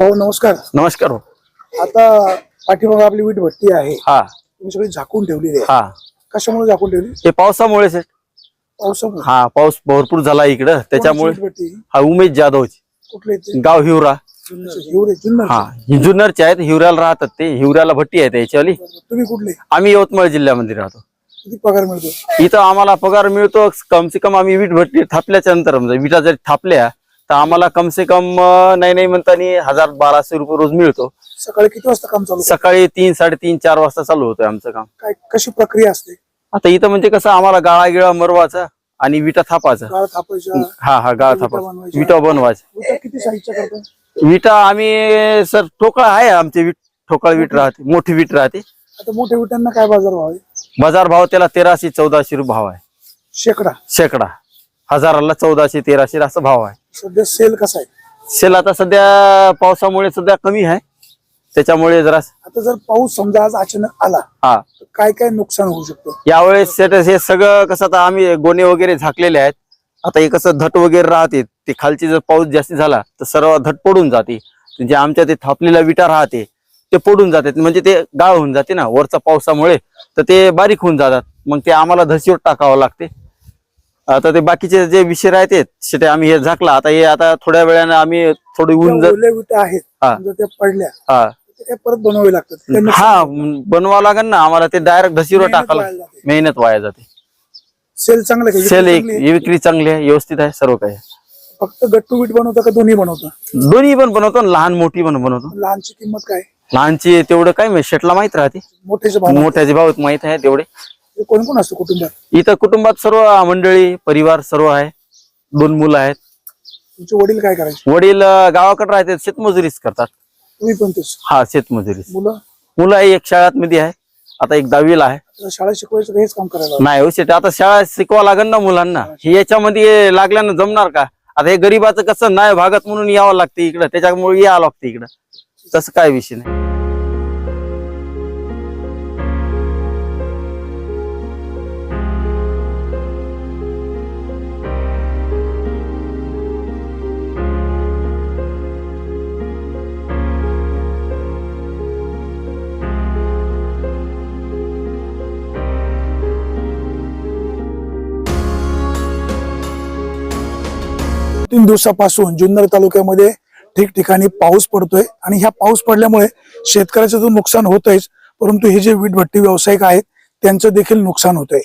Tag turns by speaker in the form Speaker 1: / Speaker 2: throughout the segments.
Speaker 1: भाऊ नमस्कार.
Speaker 2: नमस्कार. हो.
Speaker 1: आता पाठीमागे आपली वीट भट्टी आहे.
Speaker 2: हा.
Speaker 1: तुम्ही सगळी झाकून ठेवलेली आहे.
Speaker 2: हा.
Speaker 1: कशामुळे झाकून ठेवली?
Speaker 2: हे पावसामुळेच आहे.
Speaker 1: पावसामुळे.
Speaker 2: हा पाऊस भरपूर झाला इकडं. त्याच्यामुळे
Speaker 1: कोणाची वीट भट्टी?
Speaker 2: हा उमेश जाधवची.
Speaker 1: कुठले ते?
Speaker 2: गाव हिवरा.
Speaker 1: हिवरे जुन्नर
Speaker 2: हा जुन्नरचे आहेत. हिवऱ्याला राहतात ते. हिवऱ्याला भट्टी आहे त्याच्यावाली.
Speaker 1: तुम्ही कुठले?
Speaker 2: आम्ही यवतमाळ जिल्ह्यामध्ये राहतो.
Speaker 1: किती पगार मिळतो?
Speaker 2: इथं आम्हाला पगार मिळतो. कम से कम आम्ही वीट भट्टी थापल्याच्या नंतर म्हणजे विटा जरी थापल्या तर आम्हाला कम से कम नाही नाही म्हणताना हजार बाराशे रुपये रोज मिळतो.
Speaker 1: सकाळी किती वाजता काम चालू?
Speaker 2: सकाळी तीन साडेतीन चार वाजता चालू होतं आमचं काम.
Speaker 1: काय कशी प्रक्रिया असते?
Speaker 2: आता इथं म्हणजे कसं आम्हाला गाळा गिळा मरवाचा आणि विटा थापाचा
Speaker 1: गाळ थापायच्या
Speaker 2: हा हा गाळा
Speaker 1: विटा बनवायच्या.
Speaker 2: विटा बनवायचा.
Speaker 1: विटा किती साईजच्या करता
Speaker 2: विटा आम्ही सर ठोकळा आहे आमचे वीट ठोकळा वीट राहते मोठी वीट राहते.
Speaker 1: आता मोठ्या विटांना काय बाजार भाव आहे?
Speaker 2: बाजार भाव त्याला तेराशे चौदाशे रुपये भाव आहे.
Speaker 1: शेकडा.
Speaker 2: शेकडा. हजाराला चौदाशे तेराशे असा भाव आहे.
Speaker 1: सध्या सेल कसा आहे?
Speaker 2: सेल आता सध्या पावसामुळे सध्या कमी आहे. त्याच्यामुळे जरा
Speaker 1: आता जर पाऊस समजा आज अचानक आला
Speaker 2: हा.
Speaker 1: तर काय काय नुकसान होऊ शकतं?
Speaker 2: यावेळेस सेट- हे सगळं कसं आता आम्ही गोणे वगैरे झाकलेले आहेत. आता हे कसं धट वगैरे राहते. ते खालची जर पाऊस जास्ती झाला तर सर्व धट पडून जाते. जे आमच्या ते थापलेल्या विटा राहते ते पडून जातात म्हणजे ते गाळ होऊन जाते ना वरच्या पावसामुळे. तर ते बारीक होऊन जातात. मग ते आम्हाला धसीवर टाकावं लागते. आता ते बाकीचे जे विषय राहते ते आम्ही हे झाकला. आता हे आता थोड्या वेळाने आम्ही थोडी ऊन जर
Speaker 1: आहेत
Speaker 2: हा.
Speaker 1: समजा त्या पडल्या
Speaker 2: हा.
Speaker 1: परत बनवावे लागतात. नुकसान
Speaker 2: हा बनवावं लागेल ना. आम्हाला ते डायरेक्ट
Speaker 1: मेहनत
Speaker 2: टाकायला
Speaker 1: वाया जाते.
Speaker 2: मेहनत वाया जाते.
Speaker 1: सेल चांगलं का?
Speaker 2: सेल एक
Speaker 1: चांगली आहे?
Speaker 2: विक्री चांगली आहे व्यवस्थित आहे सर्व काही आहे.
Speaker 1: फक्त गट्टू वीट बनवता का दोन्ही बनवता?
Speaker 2: दोन्ही पण बनवतो आणि लहान मोठी पण बनवतो.
Speaker 1: लहानची किंमत काय?
Speaker 2: लहानची तेवढं काय माहिती शेटला माहीत राहते.
Speaker 1: मोठ्याचे भाव
Speaker 2: मोठ्याचे भाव माहीत आहे तेवढे.
Speaker 1: कोण कोण असतं कुटुंबात?
Speaker 2: इथं कुटुंबात सर्व मंडळी परिवार सर्व आहे. दोन मुलं आहेत.
Speaker 1: तुमचे वडील काय करायचे?
Speaker 2: वडील अं, गावाकडे राहतात शेतमजुरीच करतात.
Speaker 1: तुम्ही पण तेच.
Speaker 2: हा शेतमजुरीच.
Speaker 1: मुलं?
Speaker 2: मुलं आहे एक शाळात मध्ये आहे. आता एक दहावीला आहे.
Speaker 1: शाळा शिकवायचं हेच काम करायला?
Speaker 2: नाही हो शेट आता शाळा शिकवा लागेल ना मुलांना. हे याच्यामध्ये लागल्यानं जमणार का? आता हे गरीबाचं कसं नाही भागात म्हणून यावं लागतं इकडं. त्याच्यामुळे यावं लागतं इकडं. तसं काय विषय नाही.
Speaker 1: तीन दिवसापासून जुन्नर तालुक्यामध्ये ठिकठिकाणी पाऊस पडतोय आणि ह्या पाऊस पडल्यामुळे शेतकऱ्याचं तर नुकसान होतंयच परंतु हे जे वीटभट्टी व्यावसायिक आहेत त्यांचं देखील नुकसान होतंय.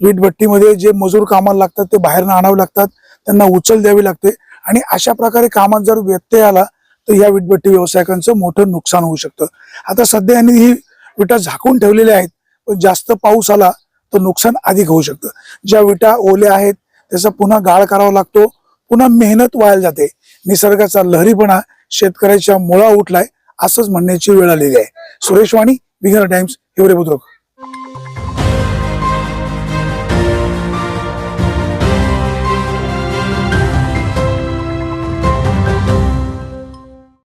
Speaker 1: वीटभट्टीमध्ये जे मजूर कामाला लागतात ते बाहेरनं आणावे लागतात त्यांना उचल द्यावी लागते आणि अशा प्रकारे कामात जर व्यत्यय आला तर या वीटभट्टी व्यावसायिकांचं मोठं नुकसान होऊ शकतं. आता सध्या यांनी ही विटा झाकून ठेवलेल्या आहेत पण जास्त पाऊस आला तर नुकसान अधिक होऊ शकतं. ज्या विटा ओल्या आहेत त्याचा पुन्हा गाळ करावा लागतो पुन्हा मेहनत वाया जाते. निसर्गाचा लहरीपणा शेतकऱ्याच्या मुळा उठलाय असंच म्हणण्याची वेळ आलेली आहे. Suresh Wani Bigger Times Hiware Budruk.